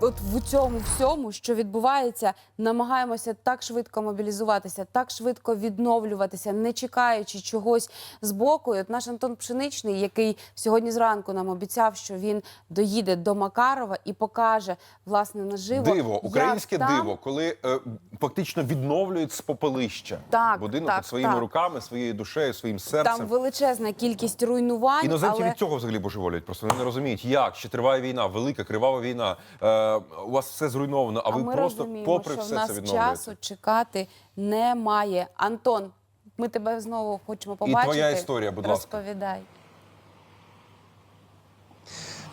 От в цьому всьому, що відбувається, намагаємося так швидко мобілізуватися, так швидко відновлюватися, не чекаючи чогось з боку. І от наш Антон Пшеничний, який сьогодні зранку нам обіцяв, що він доїде до Макарова і покаже власне наживо Диво, як українське там- диво, коли е, фактично відновлюють з попелища Так, будинок так, своїми так. руками, своєю душею, своїм серцем. Там величезна кількість руйнувань, Іноземці але від цього взагалі божеволять. Просто вони не розуміють, як ще триває війна, велика кривава війна. Е, у вас все зруйновано, а, а ви ми просто розуміємо, попри що все в нас це відновлюєте. часу чекати немає. Антон, ми тебе знову хочемо побачити. твоя історія, будь ласка. Розповідай.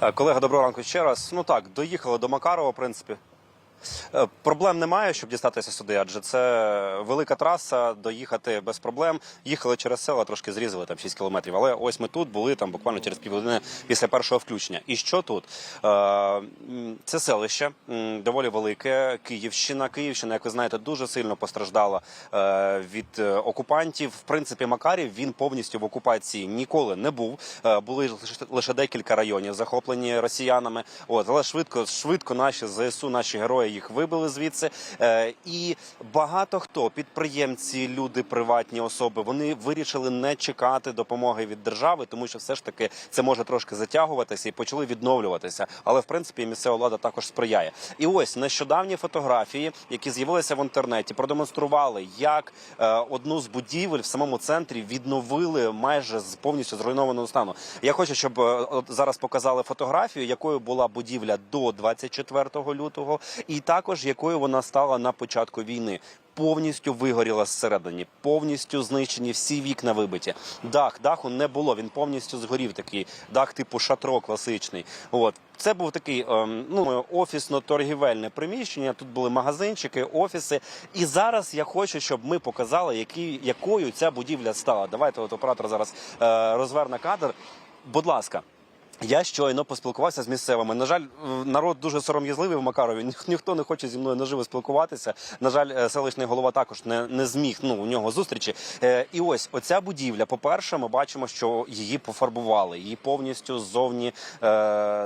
Е, Колега, доброго ранку ще раз. Ну так, доїхали до Макарова, в принципі. Е, Проблем немає, щоб дістатися сюди, адже це велика траса, доїхати без проблем. Їхали через села, трошки зрізали там 6 кілометрів. Але ось ми тут були там буквально через півгодини після першого включення. І що тут? Е, Це селище доволі велике. Київщина. Київщина, як ви знаєте, дуже сильно постраждала е, від окупантів. В принципі, Макарів він повністю в окупації ніколи не був. Були лише декілька районів захоплені росіянами. От але швидко, швидко наші ЗСУ, наші герої їх вибили звідси. Е, І багато хто підприємці, люди, приватні особи, вони вирішили не чекати допомоги від держави, тому що все ж таки це може трошки затягуватися і почали відновлюватися. Але в принципі місцева влада також сприяє. І ось нещодавні фотографії, які з'явилися в інтернеті, продемонстрували, як е, одну з будівель в самому центрі відновили майже з повністю зруйнованого стану. Я хочу, щоб е, зараз показали фотографію, якою була будівля до 24 лютого, і також якою вона стала на початку війни. Повністю вигоріла зсередині, повністю знищені всі вікна вибиті. Дах даху не було. Він повністю згорів. Такий дах типу шатро класичний. От це був такий ем, ну офісно-торгівельне приміщення. Тут були магазинчики, офіси. І зараз я хочу, щоб ми показали, які, якою ця будівля стала. Давайте от оператор зараз е, розверне кадр. Будь ласка. Я щойно поспілкувався з місцевими. На жаль, народ дуже сором'язливий в Макарові. Ніх- Ніхто не хоче зі мною наживо спілкуватися. На жаль, е, селищний голова також не, не зміг. Ну у нього зустрічі. Е, і ось оця будівля. По-перше, ми бачимо, що її пофарбували, її повністю ззовні е,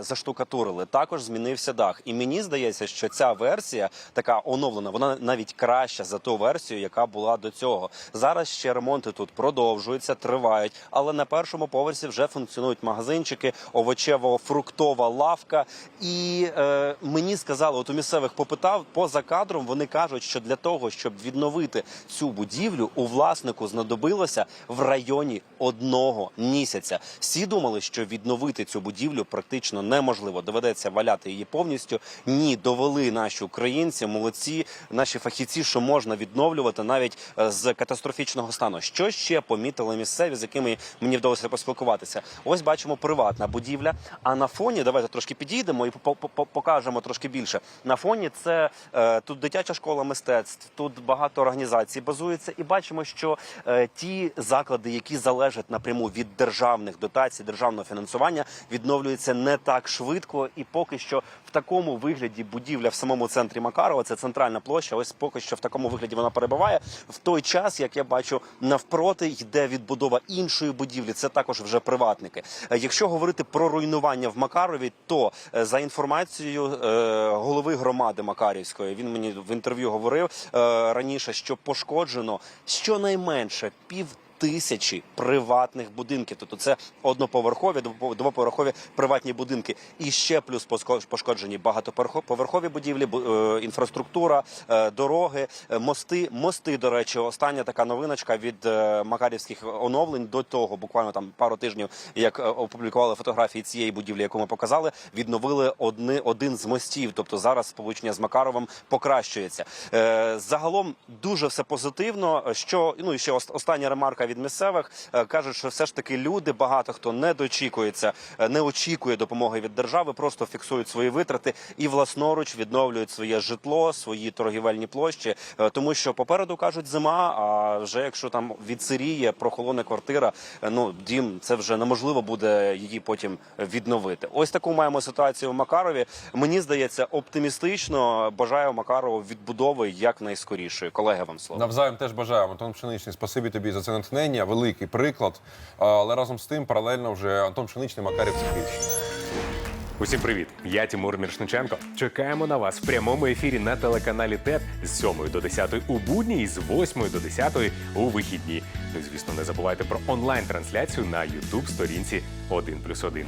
заштукатурили. Також змінився дах. І мені здається, що ця версія така оновлена, вона навіть краща за ту версію, яка була до цього. Зараз ще ремонти тут продовжуються, тривають, але на першому поверсі вже функціонують магазинчики, овочево-фруктова лавка. І е, мені сказали, от у місцевих попитав поза кадром. Вони кажуть, що для того, щоб відновити цю будівлю, у власнику знадобилося в районі одного місяця. Всі думали, що відновити цю будівлю практично неможливо. Доведеться валяти її повністю. Ні, довели наші українці, молодці, наші фахівці, що можна відновлювати навіть е, з катастрофічного стану. Що ще помітили місцеві, з якими мені вдалося поспілкуватися? Ось бачимо приватна будівля. А на фоні давайте трошки підійдемо і по- по- по- покажемо трошки більше. На фоні це е, тут дитяча школа мистецтв, тут багато організацій базується, і бачимо, що е, ті заклади, які залежать напряму від державних дотацій, державного фінансування, відновлюються не так швидко, і поки що такому вигляді будівля в самому центрі Макарова, це центральна площа. Ось поки що в такому вигляді вона перебуває. В той час, як я бачу, навпроти йде відбудова іншої будівлі. Це також вже приватники. Е, Якщо говорити про руйнування в Макарові, то е, за інформацією е, голови громади Макарівської, він мені в інтерв'ю говорив раніше, що пошкоджено щонайменше пів. Тисячі приватних будинків, тобто це одноповерхові, двопо- двоповерхові приватні будинки, і ще плюс пошкоджені багатоповерхові будівлі, бу- е, інфраструктура, е, дороги, е, мости. Мости, до речі, остання така новиночка від макарівських оновлень до того, буквально там пару тижнів, як опублікували фотографії цієї будівлі, яку ми показали, відновили одни, один з мостів. Тобто зараз сполучення з Макаровим покращується. Загалом дуже все позитивно. Що ну і ще ос- остання ремарка від від місцевих. Е, Кажуть, що все ж таки люди багато хто не дочікується, е, не очікує допомоги від держави, просто фіксують свої витрати і власноруч відновлюють своє житло, свої торгівельні площі, Е, тому що попереду кажуть зима. А вже якщо там відсиріє, прохолоне квартира, ну дім це вже неможливо буде її потім відновити. Ось таку маємо ситуацію в Макарові. Мені здається, оптимістично бажаю Макарову відбудови якнайскорішої. Колеги, вам слово. Навзаєм теж бажаємо. Антон Пшеничний, спасибі тобі за це натхнення. Великий приклад. Але разом з тим паралельно вже Антон Пшеничний Макарів Цехівщина. Усім привіт! Я Тимур Міршниченко. Чекаємо на вас в прямому ефірі на телеканалі ТЕП з 7 до 10 у будні і з 8 до 10 у вихідні. Ну звісно, не забувайте про онлайн-трансляцію на youtube сторінці 1+,1.